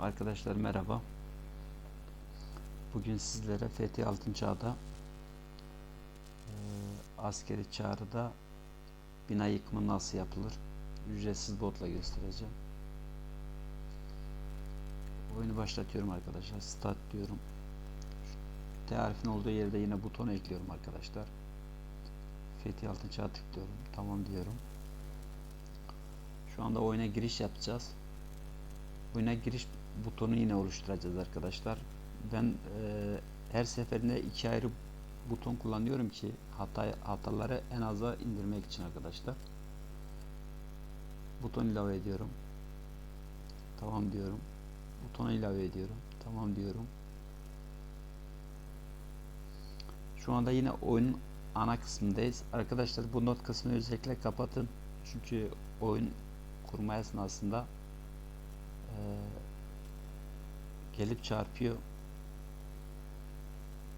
Arkadaşlar merhaba. Bugün sizlere Fethi Altın Çağ'da eee, askeri çağrıda bina yıkımı nasıl yapılır? Ücretsiz botla göstereceğim. Oyunu başlatıyorum arkadaşlar. Start diyorum. Şu Tarifin olduğu yerde yine buton ekliyorum arkadaşlar. Fethi Altın Çağ'a tıklıyorum. Tamam diyorum. Şu anda oyuna giriş yapacağız. Oyuna giriş butonu yine oluşturacağız arkadaşlar. Ben eee, her seferinde iki ayrı buton kullanıyorum ki hata hataları en aza indirmek için arkadaşlar. Buton ilave ediyorum. Tamam diyorum. Butonu ilave ediyorum. Tamam diyorum. Şu anda yine oyunun ana kısmındayız. Arkadaşlar bu not kısmını özellikle kapatın. Çünkü oyun kurma esnasında eee, gelip çarpıyor.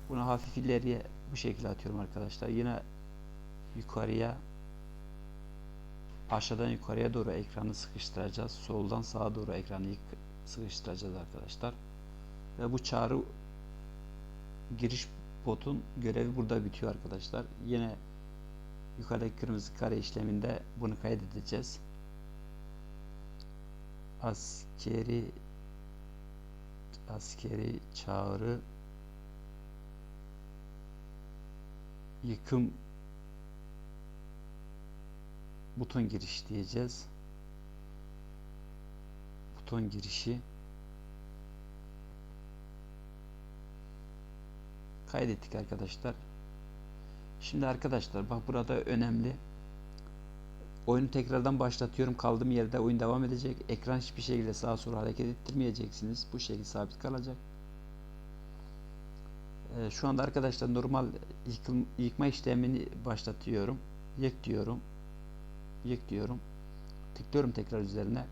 Bunu hafif ileriye bu şekilde atıyorum arkadaşlar. Yine yukarıya aşağıdan yukarıya doğru ekranı sıkıştıracağız. Soldan sağa doğru ekranı sıkıştıracağız arkadaşlar. Ve bu çağrı giriş botun görevi burada bitiyor arkadaşlar. Yine yukarıdaki kırmızı kare işleminde bunu kaydedeceğiz. Askeri askeri çağrı yıkım buton giriş diyeceğiz. Buton girişi kaydettik arkadaşlar. Şimdi arkadaşlar bak burada önemli. Oyunu tekrardan başlatıyorum. Kaldığım yerde oyun devam edecek. Ekran hiçbir şekilde sağa sola hareket ettirmeyeceksiniz. Bu şekilde sabit kalacak. Ee, şu anda arkadaşlar normal yıkım, yıkma işlemini başlatıyorum. Yık diyorum. Yık diyorum. Tıklıyorum tekrar üzerine.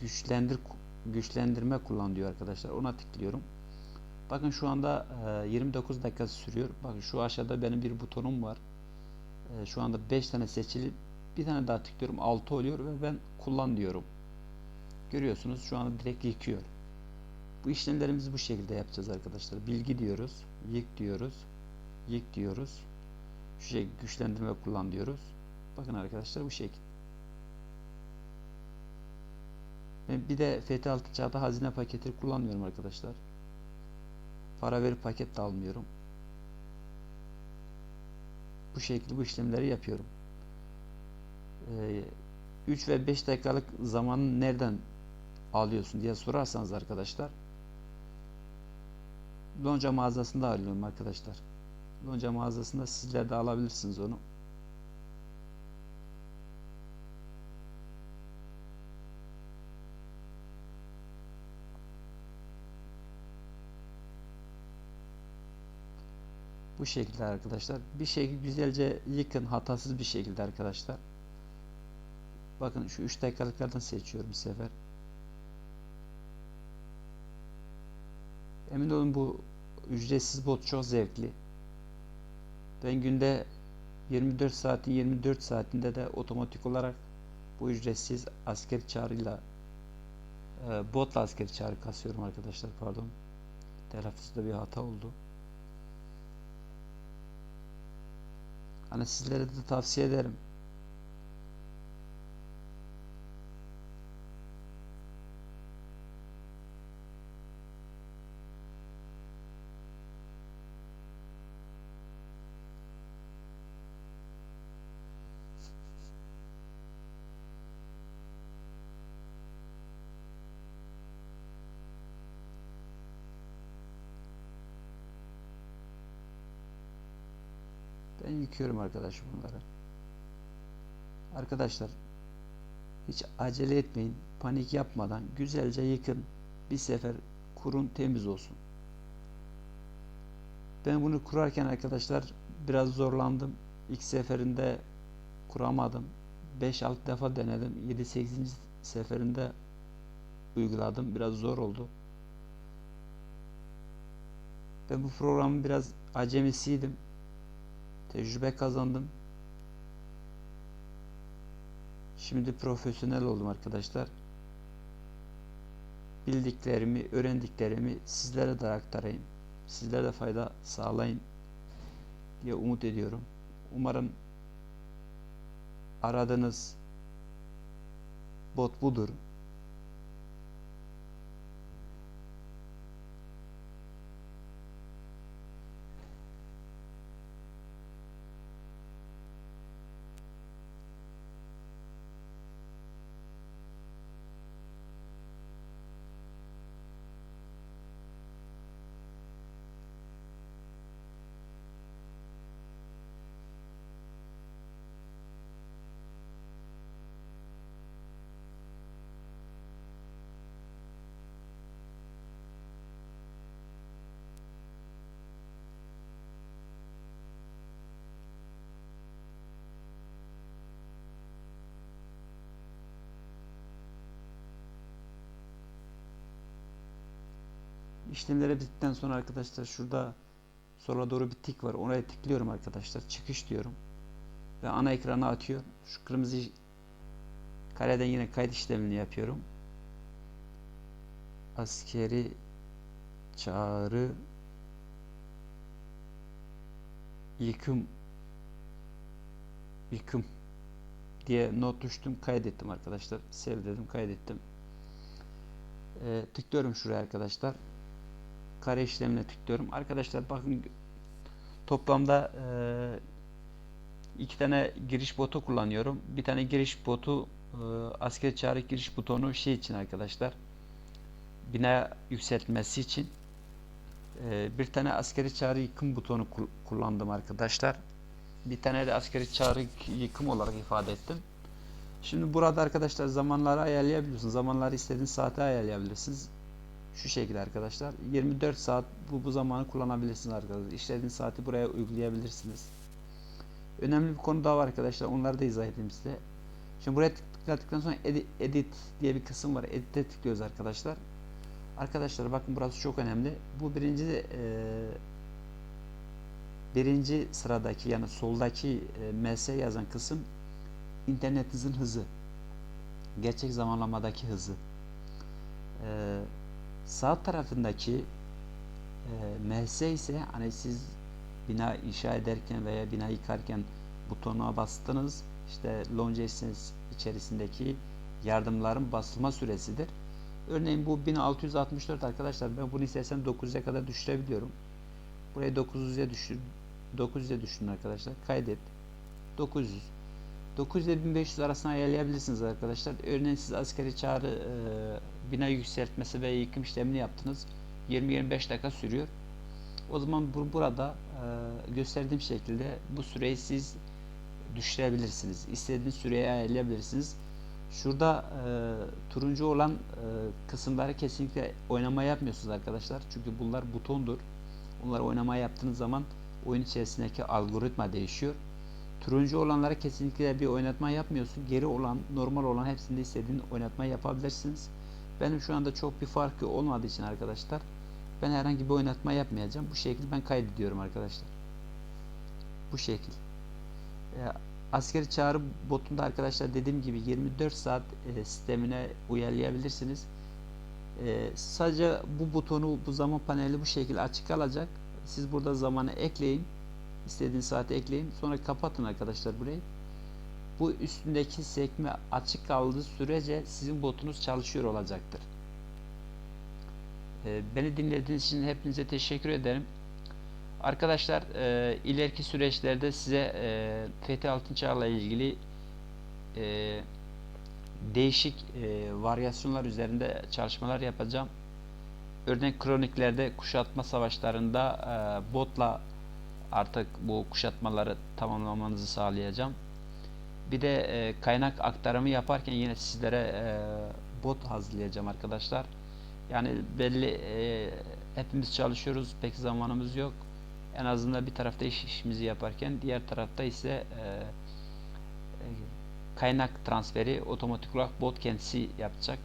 Güçlendir güçlendirme kullan diyor arkadaşlar. Ona tıklıyorum. Bakın şu anda e, 29 dakika sürüyor. Bakın şu aşağıda benim bir butonum var. E, şu anda 5 tane seçili. Bir tane daha tıklıyorum. 6 oluyor ve ben kullan diyorum. Görüyorsunuz şu anda direkt yıkıyor. Bu işlemlerimizi bu şekilde yapacağız arkadaşlar. Bilgi diyoruz. Yık diyoruz. Yık diyoruz. Şu şekilde güçlendirme kullan diyoruz. Bakın arkadaşlar bu şekil. Ben bir de FT altı çağda hazine paketi kullanmıyorum arkadaşlar. Para verip paket de almıyorum. Bu şekilde bu işlemleri yapıyorum. Ee, 3 ve 5 dakikalık zamanı nereden alıyorsun diye sorarsanız arkadaşlar Lonca mağazasında alıyorum arkadaşlar. Lonca mağazasında sizler de alabilirsiniz onu. Bu şekilde arkadaşlar. Bir şekilde güzelce yıkın hatasız bir şekilde arkadaşlar. Bakın şu 3 dakikalıklardan seçiyorum bir sefer. Emin olun bu ücretsiz bot çok zevkli. Ben günde 24 saatin 24 saatinde de otomatik olarak bu ücretsiz asker çağrıyla e, botla asker çağrı kasıyorum arkadaşlar pardon. Telaffuzda bir hata oldu. Hani sizlere de tavsiye ederim. Yıkıyorum arkadaş bunları. Arkadaşlar hiç acele etmeyin. Panik yapmadan güzelce yıkın. Bir sefer kurun temiz olsun. Ben bunu kurarken arkadaşlar biraz zorlandım. İlk seferinde kuramadım. 5-6 defa denedim. 7-8. seferinde uyguladım. Biraz zor oldu. Ben bu programın biraz acemisiydim. Tecrübe kazandım. Şimdi profesyonel oldum arkadaşlar. bildiklerimi, öğrendiklerimi sizlere de aktarayım. Sizlere de fayda sağlayın diye umut ediyorum. Umarım aradığınız bot budur. İşlemleri bittikten sonra arkadaşlar şurada sola doğru bir tik var. Oraya tıklıyorum arkadaşlar. Çıkış diyorum. Ve ana ekrana atıyor. Şu kırmızı kareden yine kayıt işlemini yapıyorum. Askeri çağrı yıkım yıkım diye not düştüm kaydettim arkadaşlar sev dedim kaydettim Ee, tıklıyorum şuraya arkadaşlar kare işlemine tıklıyorum. Arkadaşlar bakın toplamda e, iki tane giriş botu kullanıyorum. Bir tane giriş botu e, asker çağrı giriş butonu şey için arkadaşlar bina yükseltmesi için. E, bir tane askeri çağrı yıkım butonu kul- kullandım arkadaşlar. Bir tane de askeri çağrı yıkım olarak ifade ettim. Şimdi burada arkadaşlar zamanları ayarlayabiliyorsunuz. Zamanları istediğiniz saate ayarlayabilirsiniz. Şu şekilde arkadaşlar. 24 saat bu, bu zamanı kullanabilirsiniz arkadaşlar. İstediğiniz saati buraya uygulayabilirsiniz. Önemli bir konu daha var arkadaşlar. Onları da izah edeyim size. Şimdi buraya tıkladıktan sonra edit, edit diye bir kısım var. Edit'e tıklıyoruz arkadaşlar. Arkadaşlar bakın burası çok önemli. Bu birinci e, birinci sıradaki yani soldaki e, ms yazan kısım internetinizin hızı. Gerçek zamanlamadaki hızı. Ee, sağ tarafındaki e, ms ise hani siz bina inşa ederken veya bina yıkarken butonuna bastınız. İşte Longes içerisindeki yardımların basılma süresidir. Örneğin bu 1664 arkadaşlar ben bunu istersem 900'e kadar düşürebiliyorum. Burayı 900'e düşür 900'e düşürün arkadaşlar. Kaydet. 900 900 ile 1500 arasına ayarlayabilirsiniz arkadaşlar. Örneğin siz askeri çağrı e, bina yükseltmesi ve yıkım işlemini yaptınız. 20-25 dakika sürüyor. O zaman bu, burada e, gösterdiğim şekilde bu süreyi siz düşürebilirsiniz. İstediğiniz süreye ayarlayabilirsiniz. Şurada e, turuncu olan e, kısımları kesinlikle oynama yapmıyorsunuz arkadaşlar. Çünkü bunlar butondur. Onları oynama yaptığınız zaman oyun içerisindeki algoritma değişiyor. Turuncu olanlara kesinlikle bir oynatma yapmıyorsun. Geri olan, normal olan hepsinde istediğin oynatma yapabilirsiniz. Benim şu anda çok bir farkı olmadığı için arkadaşlar ben herhangi bir oynatma yapmayacağım. Bu şekilde ben kaydediyorum arkadaşlar. Bu şekil. E, askeri çağrı botunda arkadaşlar dediğim gibi 24 saat e, sistemine uyarlayabilirsiniz. E, sadece bu butonu, bu zaman paneli bu şekilde açık kalacak. Siz burada zamanı ekleyin. İstediğiniz saate ekleyin. Sonra kapatın arkadaşlar burayı. Bu üstündeki sekme açık kaldığı sürece sizin botunuz çalışıyor olacaktır. Ee, beni dinlediğiniz için hepinize teşekkür ederim. Arkadaşlar e, ileriki süreçlerde size e, Fethi Altınçağ'la ilgili e, değişik e, varyasyonlar üzerinde çalışmalar yapacağım. Örnek kroniklerde kuşatma savaşlarında e, botla artık bu kuşatmaları tamamlamanızı sağlayacağım. Bir de e, kaynak aktarımı yaparken yine sizlere e, bot hazırlayacağım arkadaşlar. Yani belli e, hepimiz çalışıyoruz pek zamanımız yok. En azından bir tarafta iş işimizi yaparken diğer tarafta ise e, e, kaynak transferi otomatik olarak bot kendisi yapacak.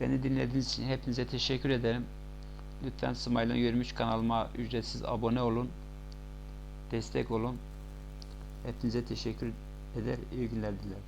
Beni dinlediğiniz için hepinize teşekkür ederim. Lütfen Smile'ın 23 kanalıma ücretsiz abone olun destek olun. Hepinize teşekkür eder. İyi günler dilerim.